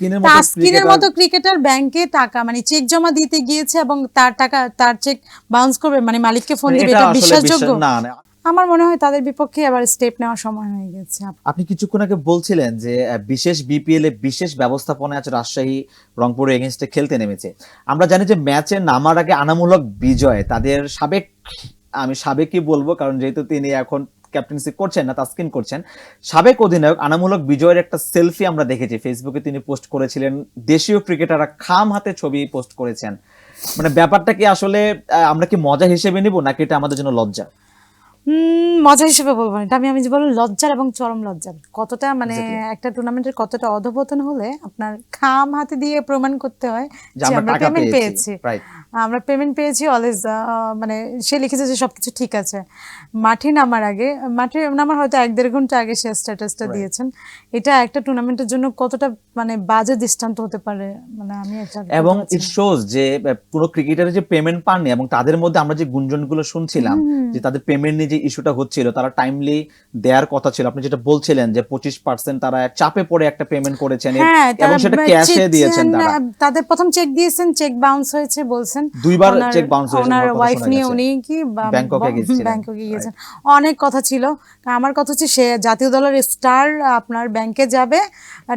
মতো তাসকিনের মতো ক্রিকেটার ব্যাংকে টাকা মানে চেক জমা দিতে গিয়েছে এবং তার টাকা তার চেক বাউন্স করবে মানে মালিককে ফোন মানে দিবে এটা বিশ্বাসযোগ্য? না আমার মনে হয় তাদের বিপক্ষে এবার স্টেপ নেওয়ার সময় হয়ে গেছে। আপনি কিছুক্ষণ আগে বলছিলেন যে বিশেষ বিপিএল এ বিশেষ ব্যবস্থাপনা আছে রাজশাহী রংপুর এগেনস্টে খেলতে নেমেছে। আমরা জানি যে ম্যাচে নামার আগে আনামূলক বিজয় তাদের সাবেক আমি সাবেকই বলব কারণ যেহেতু তিনি এখন ক্যাপ্টেন্সি করছেন না, তাস্কিন করছেন। সাবেক অধিনায়ক, আনামূলক বিজয়ের একটা সেলফি আমরা দেখেছি। ফেসবুকে তিনি পোস্ট করেছিলেন। দেশীয় ক্রিকেটাররা খাম হাতে ছবি পোস্ট করেছেন। মানে ব্যাপারটা কি আসলে আমরা কি মজা হিসেবে নিব, নাকি এটা আমাদের জন্য লজ্জা? মজা হিসেবে বলব না। এটা আমি আমি যে বলব লজ্জার এবং চরম লজ্জার। কতটা মানে একটা টুর্নামেন্টের কতটা অধপতন হলে আপনার খাম হাতে দিয়ে প্রমাণ করতে হয় যে আমরা পেমেন্ট পেয়েছি আমরা পেমেন্ট পেয়েছি অলওয়েজ মানে সে লিখেছে যে সবকিছু ঠিক আছে। মাঠে নামার আগে মাঠে নামার হয়তো এক দেড় ঘণ্টা আগে সে স্ট্যাটাসটা. দিয়েছেন। এটা একটা টুর্নামেন্টের জন্য কতটা মানে বাজে দৃষ্টান্ত হতে পারে? মানে আমি এবং ইট শোজ যে পুরো ক্রিকেটারের যে পেমেন্ট পাননি এবং তাদের মধ্যে আমরা যে গুঞ্জনগুলো শুনছিলাম যে তাদের পেমেন্ট নিয়ে যে ইস্যুটা হচ্ছিল তারা টাইমলি দেওয়ার কথা ছিল। আপনি যেটা বলছিলেন যে পঁচিশ পার্সেন্ট তারা চাপে পড়ে একটা পেমেন্ট করেছেন হ্যাঁ এবং সেটা ক্যাশে দিয়েছেন তারা। তাদের প্রথম চেক দিয়েছেন চেক বাউন্স হয়েছে বলছেন। দুইবার চেক বাউন্স হয়েছে ওনার ওয়াইফ নিয়ে উনি কি ব্যাংককে গিয়েছিলেন। ব্যাংককে গিয়েছেন। অনেক কথা ছিল। আমার কথা হচ্ছে সে জাতীয় দলের স্টার আপনার ব্যাংকে যাবে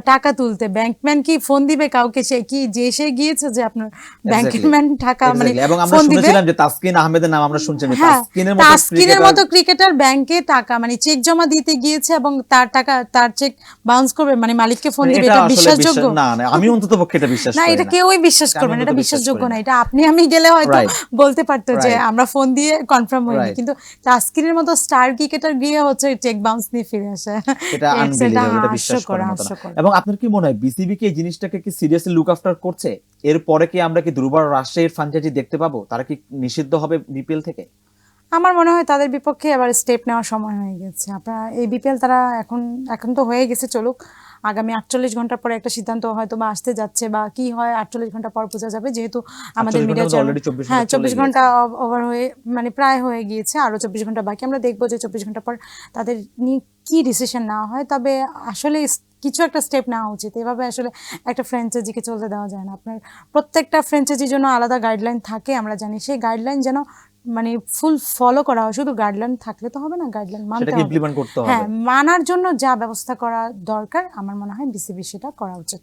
টাকা তুলতে। ব্যাংকম্যান কি ফোন দিবে কাউকে? সে কি যে সে গিয়েছে যে আপনার ব্যাংকম্যান টাকা মানে. এবং আমরা শুনেছিলাম যে তাসকিন আহমেদের নাম আমরা শুনছিলাম হ্যাঁ তাসকিনের মতো ক্রিকেটার ব্যাংকে টাকা মানে চেক জমা দিতে গিয়েছে এবং তার টাকা তার চেক বাউন্স করবে মানে মালিককে ফোন দিবে এটা বিশ্বাসযোগ্য? না না আমি অন্তত পক্ষে এটা বিশ্বাস না এটা কেউই বিশ্বাস করবে না এটা বিশ্বাসযোগ্য না। এটা আপনি আমি গেলে হয়তো বলতে পারতো যে আমরা ফোন দিয়ে কনফার্ম হইনি কিন্তু তাস্কিনের মতো স্টার ক্রিকেটার গিয়ে হচ্ছে চেক বাউন্স নিয়ে ফিরে আসে। এটা আনবিলিভেবল এটা বিশ্বাস করার মতো এবং আপনার কি মনে হয় বিসিবি কি এই জিনিসটাকে কি সিরিয়াসলি লুক আফটার করছে? এরপরে কি আমরা কি দুর্বার রাজশাহীর ফ্রাঞ্চাইজি দেখতে পাবো? তারা কি নিষিদ্ধ হবে বিপিএল থেকে? আমার মনে হয় তাদের বিপক্ষে এবার স্টেপ নেওয়ার সময় হয়ে গেছে। আপনার এই বিপিএল তারা এখন এখন তো হয়ে গেছে চলুক। আগামী আটচল্লিশ ঘণ্টার পরে একটা সিদ্ধান্ত হয়তো বা আসতে যাচ্ছে বা কি হয় আটচল্লিশ ঘণ্টা পর বোঝা যাবে। যেহেতু আমাদের মিডিয়া ঘণ্টা already 24 হ্যাঁ চব্বিশ ঘণ্টা ওভার হয়ে মানে প্রায় হয়ে গিয়েছে আরও চব্বিশ ঘণ্টা বাকি। আমরা দেখব যে চব্বিশ ঘণ্টা পর তাদের নিয়ে কি ডিসিশন নেওয়া হয়। তবে আসলে কিছু একটা স্টেপ নেওয়া উচিত। এভাবে আসলে একটা ফ্র্যাঞ্চাইজিকে চলতে দেওয়া যায় না। আপনার প্রত্যেকটা ফ্র্যাঞ্চাইজির জন্য আলাদা গাইডলাইন থাকে আমরা জানি। সেই গাইডলাইন যেন মানে ফুল ফলো করা হয়। শুধু গাইডলাইন থাকলে তো হবে না গাইডলাইন মানতে হবে। ইমপ্লিমেন্ট করতে হবে। হ্যাঁ মানার জন্য যা ব্যবস্থা করা দরকার আমার মনে হয় বিসিবি সেটা করা উচিত।